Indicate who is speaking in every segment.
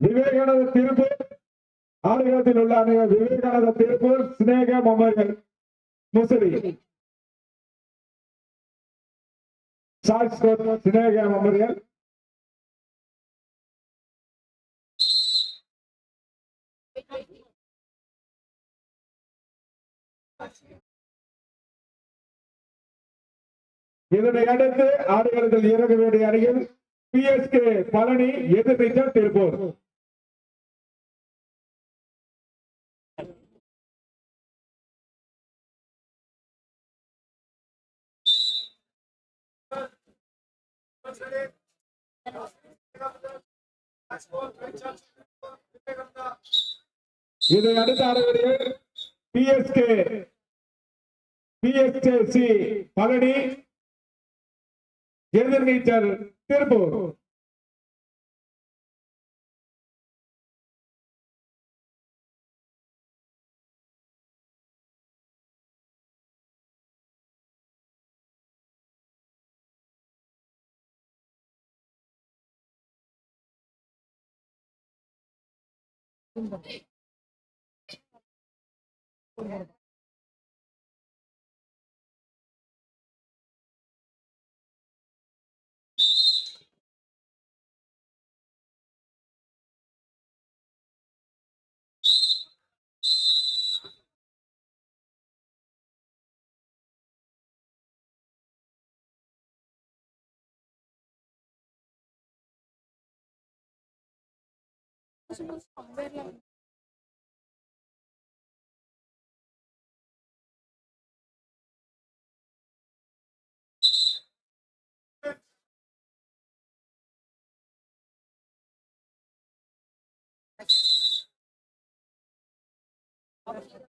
Speaker 1: விவேகானந்த திருப்பு ஆடுகளத்தில் உள்ள அனைவர் விவேகானந்த திருப்பூர் சினேக மொமர்கள் முசிறி ஷார்ட் சினேக இதனை அடுத்து ஆடுகளத்தில் இறங்க வேண்டிய அணியில் பிஎஸ்கே பழனி எதிர்நீச்சல் திருப்பூர். இதை அடுத்த ஆடுகளில் PSK PSK C Palani Ethirneechal Tiruppur. 한번 somewhere Gracias.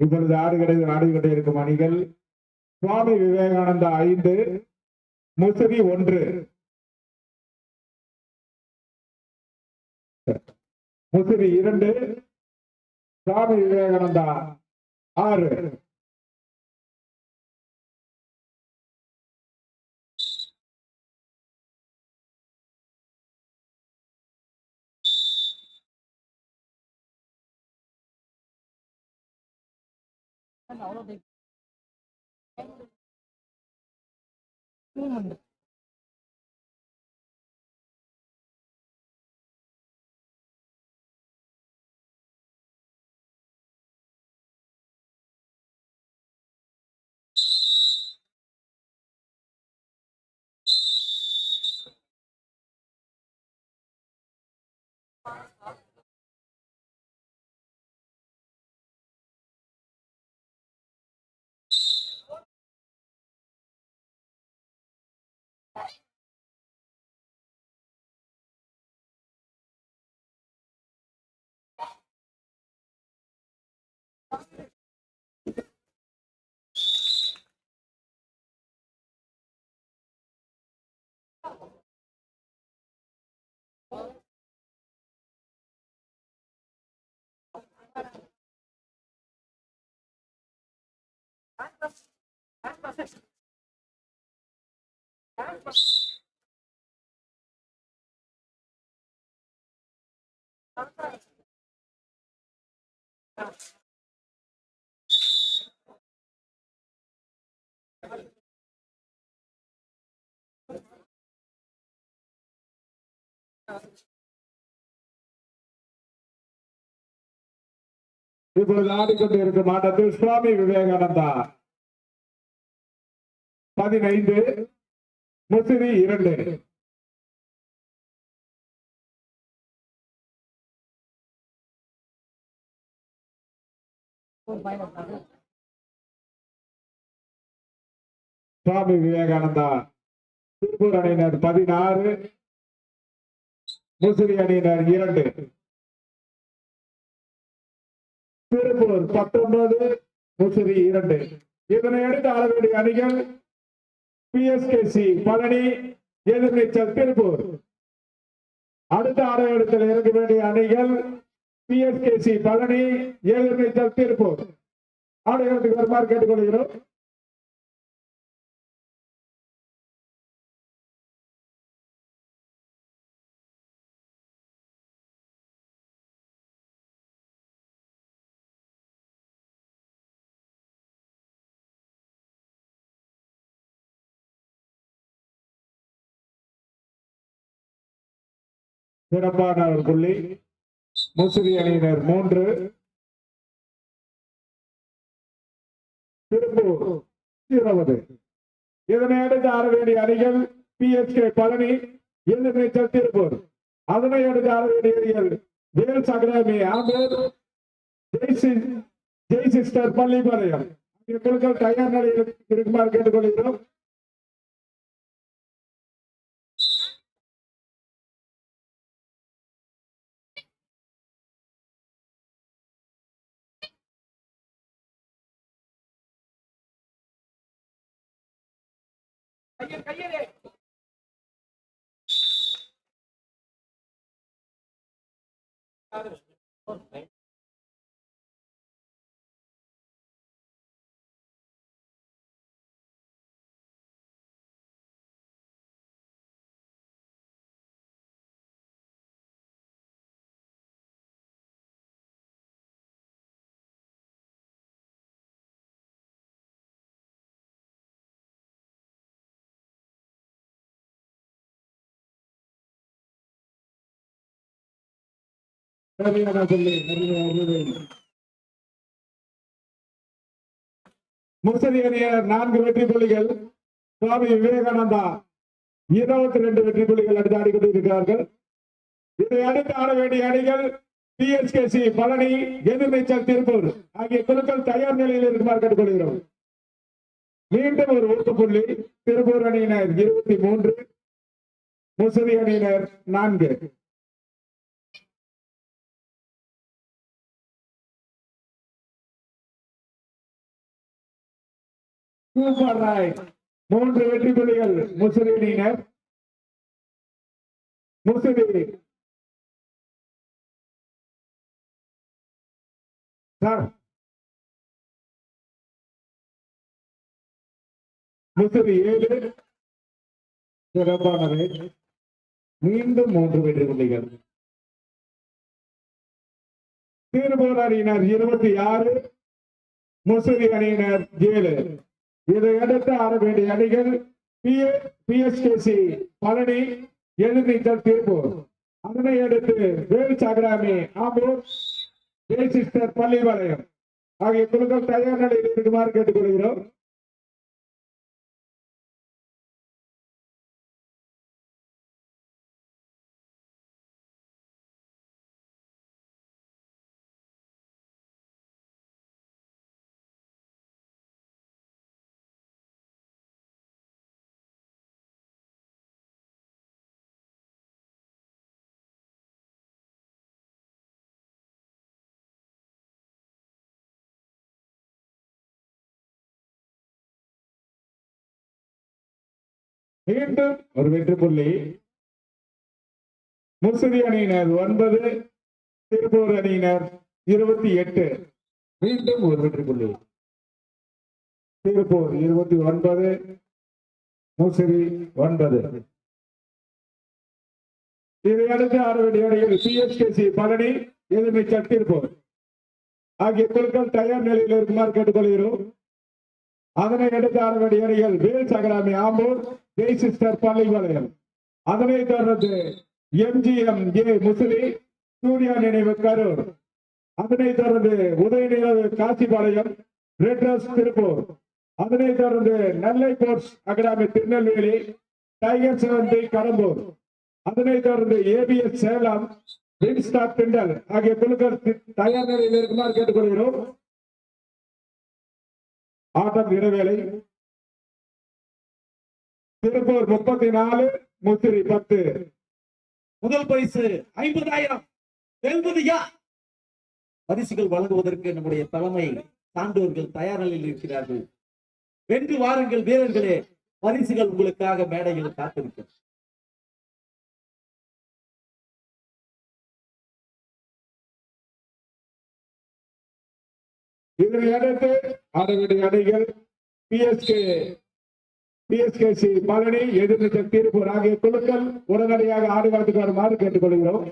Speaker 1: இப்பொழுது ஆடுகளில் ஆடிக்கொண்டே இருக்கும் அணிகள் சுவாமி விவேகானந்தா ஐந்து முசிறி ஒன்று. முசிறி இரண்டு சுவாமி விவேகானந்தா ஆறு. அவ்வளோ はいあります。あ。இப்பொழுது ஆடிக்கொண்டு இருக்கும் ஆட்டத்தில் சுவாமி விவேகானந்தா. பதினைந்து. முசிறி இரண்டு. சுவாமி விவேகானந்தா திருப்பூர் அணியினர் பதினாறு முசிறி அணியினர் இரண்டு. திருப்பூர் பத்தொன்பது முசிறி இரண்டு. இதனை அடுத்து ஆட வேண்டிய அணிகள் பிஎஸ்கேசி பழனி எதிர்நீச்சல் திருப்பூர். அடுத்த ஆடையத்தில் இறங்க வேண்டிய அணிகள் பிஎஸ்கேசி பழனி எதிர்நீச்சல் திருப்பூர். ஆடையத்துக்கு வருமாறு கேட்டுக்கொள்கிறோம். சிறப்பான ஒரு புள்ளி முசிறி அணியினர் மூன்று. திருப்பூர் இருபது. இதனை அடுத்து ஆரவேணி அணிகள் P S K Palani Ethirneechal Tiruppur. அதனை அடுத்து ஆட அணிகள் வேல்ஸ் அகாடமி ஆம்பூர் ஜெய் ஜெய் சிஸ்டர் பள்ளிப்பாளையம் குழுக்கள் தயார் நிலையில் இருக்குமாறு கேட்டுக்கொள்கிறோம். Padre, por. முசிறி அணியர் நான்கு வெற்றி புள்ளிகள் சுவாமி விவேகானந்தா இருபத்தி ரெண்டு வெற்றி புள்ளிகள் அடுத்து ஆடிக்கொண்டிருக்கிறார்கள் இதை அடுத்து ஆட வேண்டிய அணிகள் பிஎஸ்கேசி பழனி எதிர்நீச்சல் திருப்பூர் ஆகிய குழுக்கள் தயார் நிலையில் இருக்குமாறு கேட்டுக்கொள்கிறோம். மீண்டும் ஒரு ஊட்டு புள்ளி திருப்பூர் அணியினர் இருபத்தி மூன்று முசதி அணியினர் நான்கு. மூன்று வெற்றி புள்ளிகள். முசிறி அணியினர் முசலி ஏழு. சிறப்பானது. மீண்டும் மூன்று வெற்றி புள்ளிகள். திருப்பூர் அணியினர் இருபத்தி ஆறு. முசிறி அணியினர் ஏழு. இதை அடுத்து ஆட வேண்டிய அணிகள் பிஎஸ்கேசி பழனி எதிர்நீச்சல் திருப்பூர் அதனை அடுத்து வேலு சாகராமி ஆம்பூர் ஜெய் சிஸ்டர் பள்ளிபாளையம். ஆகிய குழுக்கள் தயார் நிலையில் இருக்குமாறு கேட்டுக்கொள்கிறோம். மீண்டும் ஒரு வெற்றி புள்ளி. முசிறி அணியினர் ஒன்பது திருப்பூர் அணியினர் இருபத்தி எட்டு. மீண்டும் ஒரு வெற்றி புள்ளி. திருப்பூர் இருபத்தி ஒன்பது முசிறி ஒன்பது. இதையடுத்து ஆறு ஆட சிஎஸ்கேசி பழனி எதிர்மை சட்டிருப்போர் ஆகிய குழுக்கள் தயார் நிலையில் இருக்குமாறு கேட்டுக்கொள்கிறோம். அதனை அடுத்து ஆறுவடி வேண்டிய அணிகள் வேல் சகலாமி ஆம்பூர் ஜெய் சிஸ்டர் பள்ளிபாளையம் அதனை தொடர்ந்து எம்ஜிஎம் ஏ முஸ்லி சூர்யா நினைவு கரூர். அதனை தொடர்ந்து உதயநிலவு காசிபாளையம் ரெட்ரஸ் திருப்பூர். அதனை தொடர்ந்து Nellai sports academy Tirunelveli tiger seventy Kadambur. அதனை தொடர்ந்து ஏபிஎஸ் சேலம் வின்ஸ்டார் திண்டல் ஆகிய குழுக்கள் தயார் நிலையில் இருக்குமாறு கேட்டுக்கொள்கிறோம். ஆட்டம் இடைவேளை திருப்பூர் முப்பத்தி நாலு முத்திரி பத்து.
Speaker 2: முதல் பரிசு ஐம்பதாயிரம். வெல்வது யார்? பரிசுகள் வழங்குவதற்கு நம்முடைய தலைமை சான்றோர்கள் தயார் நிலையில் இருக்கிறார்கள். வென்று வாருங்கள் வீரர்களே பரிசுகள் உங்களுக்காக மேடையில் காத்திருக்கிறது
Speaker 1: இதனை அடுத்து ஆடவேண்டிய அணிகள் பிஎஸ்கே பிஎஸ்கேசி பழனி எதிர்நீச்சல் திருப்பூர் ஆகிய குழுக்கள் உடனடியாக ஆடுகளத்துக்கு வருமாறு கேட்டுக்கொள்கிறோம்.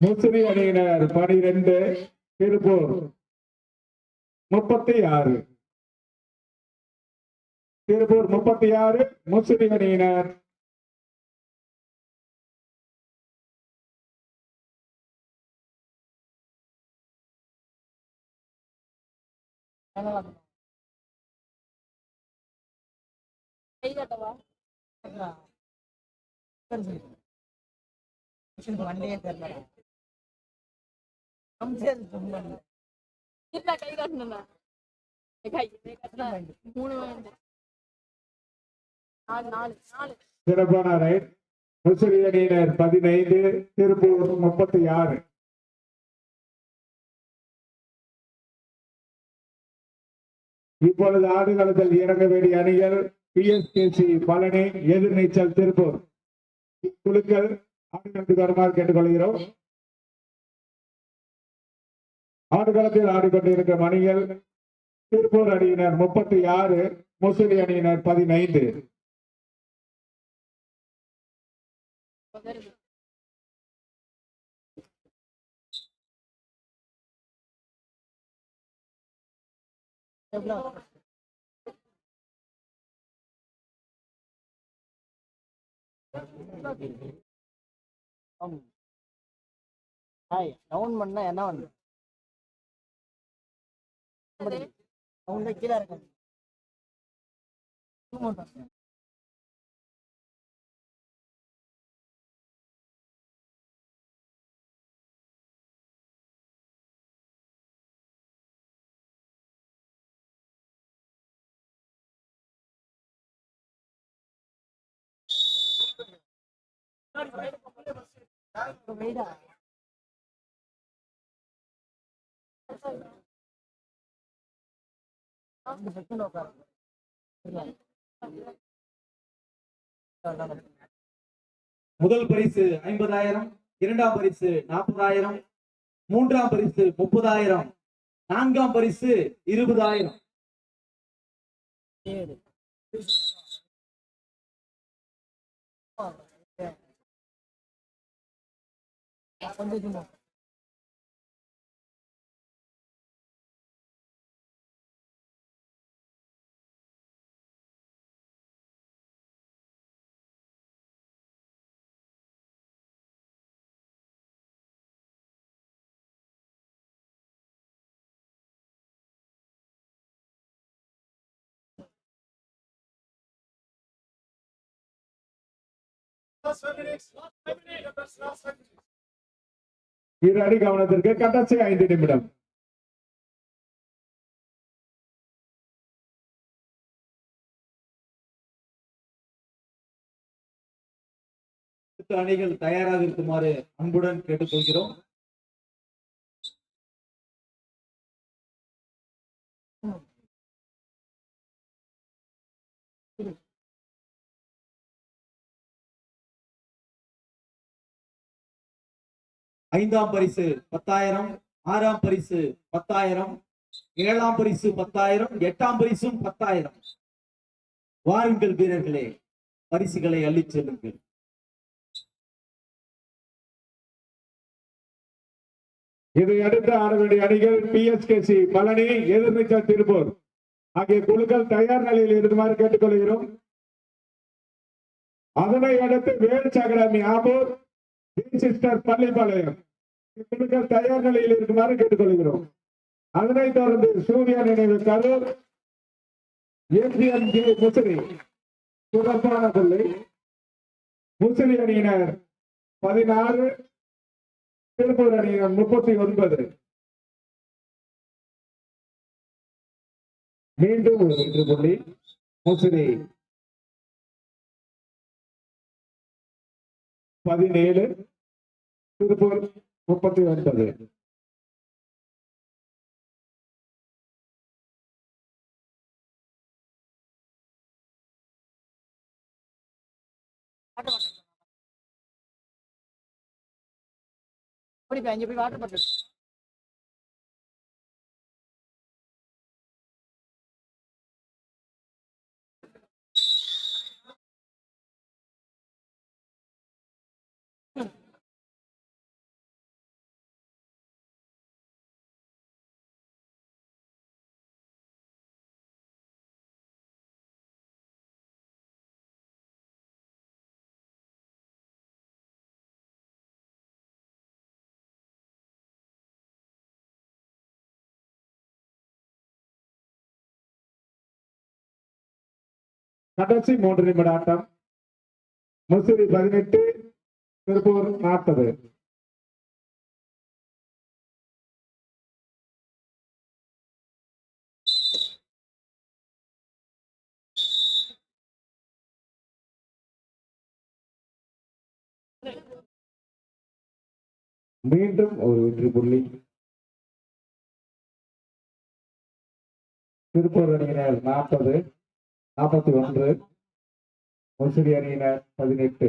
Speaker 1: முசிறி அணியினர் பனிரெண்டு திருப்பூர் முப்பத்தி ஆறு திருப்பூர் முப்பத்தி ஆறு முசிறி அணியினர்
Speaker 3: வண்டியே தெரியல. அம்சம் சும்மா
Speaker 4: இல்ல கை காட்டணும்ல கை கை கட்டல மூணு வந்து நாலு நாலு நாலு.
Speaker 1: சிறப்பான ரைட். முசிறி அணியினர் பதினைந்து திருப்பூர் முப்பத்தி ஆறு. இப்பொழுது ஆடுகளத்தில் இறங்க வேண்டிய அணிகள் பிஎஸ்கேசி பழனி எதிர்நீச்சல் திருப்பூர். குழுக்கள் ஆடுகளத்துக்கு வருமாறு கேட்டுக்கொள்கிறோம். ஆடுகளத்தில் ஆடிக்கொண்டிருக்க மணிகள் திருப்பூர் அணியினர் முப்பத்தி ஆறு முசிறி அணியினர் பதினைந்து
Speaker 3: ஹாய் டவுன் பண்ணா என்ன பண்ணு அவங்க கீழே இருக்க வெயிடா ரெண்டு உட்காரு
Speaker 2: முதல் பரிசு ஐம்பதாயிரம் இரண்டாம் பரிசு நாற்பதாயிரம் மூன்றாம் பரிசு முப்பதாயிரம் நான்காம் பரிசு இருபதாயிரம்.
Speaker 3: கொஞ்சம்
Speaker 1: இரு அடி கவனத்திற்கு கடைசி ஐந்து நிமிடம்.
Speaker 2: அணிகள் தயாராக இருக்குமாறு அன்புடன் கேட்டுக்கொள்கிறோம். ஐந்தாம் பரிசு பத்தாயிரம் ஆறாம் பரிசு பத்தாயிரம் ஏழாம் பரிசு பத்தாயிரம் எட்டாம் பரிசும் பத்தாயிரம். வாருங்கள் வீரர்களே பரிசுகளை அள்ளி செல்லுங்கள்.
Speaker 1: இதை அடுத்து ஆட வேண்டிய அணிகள் சி பழனி எதிர்நீச்சல் திருப்பூர். ஆகிய குழுக்கள் தயார் நிலையில் இருக்குமாறு கேட்டுக்கொள்கிறோம். அதனை அடுத்து வேல்ஸ் அகாடமி ஆபூர் சிஸ்டர் பள்ளிப்பாளையம். இக்குழுக்கள் தயார் நிலையில் இருக்குமாறு கேட்டுக்கொள்கிறோம். அதனைத் தொடர்ந்து சூர்யா நினைவு கரூர் எம்ஜிஎம்ஜி முசிறி சிறப்பான பிள்ளை முசிறி அணியினர் பதினாறு திருப்பூர் அணியினர் முப்பத்தி ஒன்பது. மீண்டும் ஒரு வெற்றி புள்ளி முசிறி பதினேழு திருப்பூர் முப்பத்தி ஒன்பது.
Speaker 3: ஓடி போய் போய் வாட்டர் பட்டு
Speaker 1: கடைசி மூன்று நிமிட ஆட்டம் முசிறி பதினெட்டு திருப்பூர் நாற்பது. மீண்டும் ஒரு வெற்றி புள்ளி. திருப்பூர் அணியினர் நாற்பது. நாற்பத்தி ஒன்று முசிறி அணியினர் பதினெட்டு.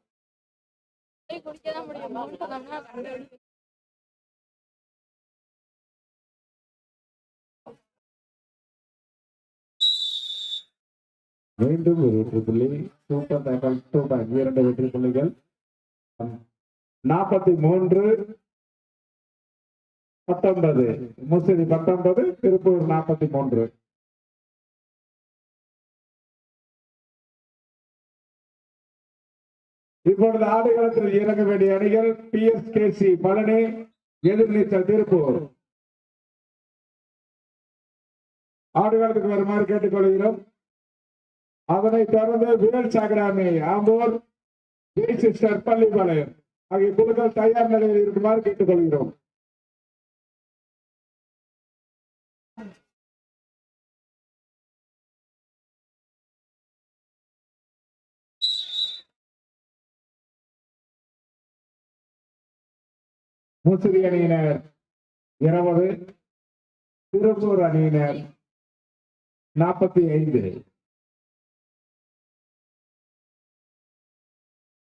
Speaker 3: மூணு போடுறாங்க
Speaker 4: குடிக்கதான் முடியும். பவுன் பண்ணோம்னா
Speaker 1: மீண்டும் ஒரு வெற்றி புள்ளி. சூப்பர் டேக்கல் டூ பேக் இரண்டு வெற்றி புள்ளிகள். நாற்பத்தி மூன்று பத்தொன்பது. முசிறி பத்தொன்பது திருப்பூர் நாற்பத்தி மூன்று இப்பொழுது ஆடுகளத்தில் இறங்க வேண்டிய அணிகள் பிஎஸ்கேசி பழனி எதிர்நீச்சல் திருப்பூர். ஆடுகளத்துக்கு வருமாறு கேட்டுக்கொள்கிறோம். அதனைத் தொடர்ந்து விரல் சாகராமி ஆம்பூர் ஜெய் சிஸ்டர் பள்ளிப்பாளையம். ஆகிய குழுக்கள் தயார் நிலையில் இருக்குமாறு கேட்டுக்கொள்கிறோம். முசிறி அணியினர் இருபது திருப்பூர் அணியினர். நாற்பத்தி ஐந்து.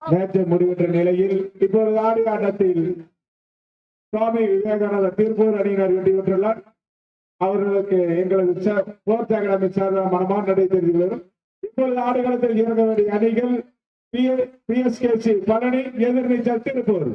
Speaker 1: நேற்று முடிவுற்ற நிலையில் இப்பொழுது ஆடி ஆட்டத்தில் சுவாமி விவேகானந்தர் திருப்பூர் அணியினர் வெற்றி பெற்றுள்ளார். அவர்களுக்கு எங்களது போர்ச் அகாடமி சார்பாக மனமான நடை தெரிவிக்கிறோம் இப்பொழுது ஆடுகளத்தில் இறங்க வேண்டிய அணிகள் பிஎஸ்கேசி பழனி எதிர்நீச்சல் திருப்பூர்.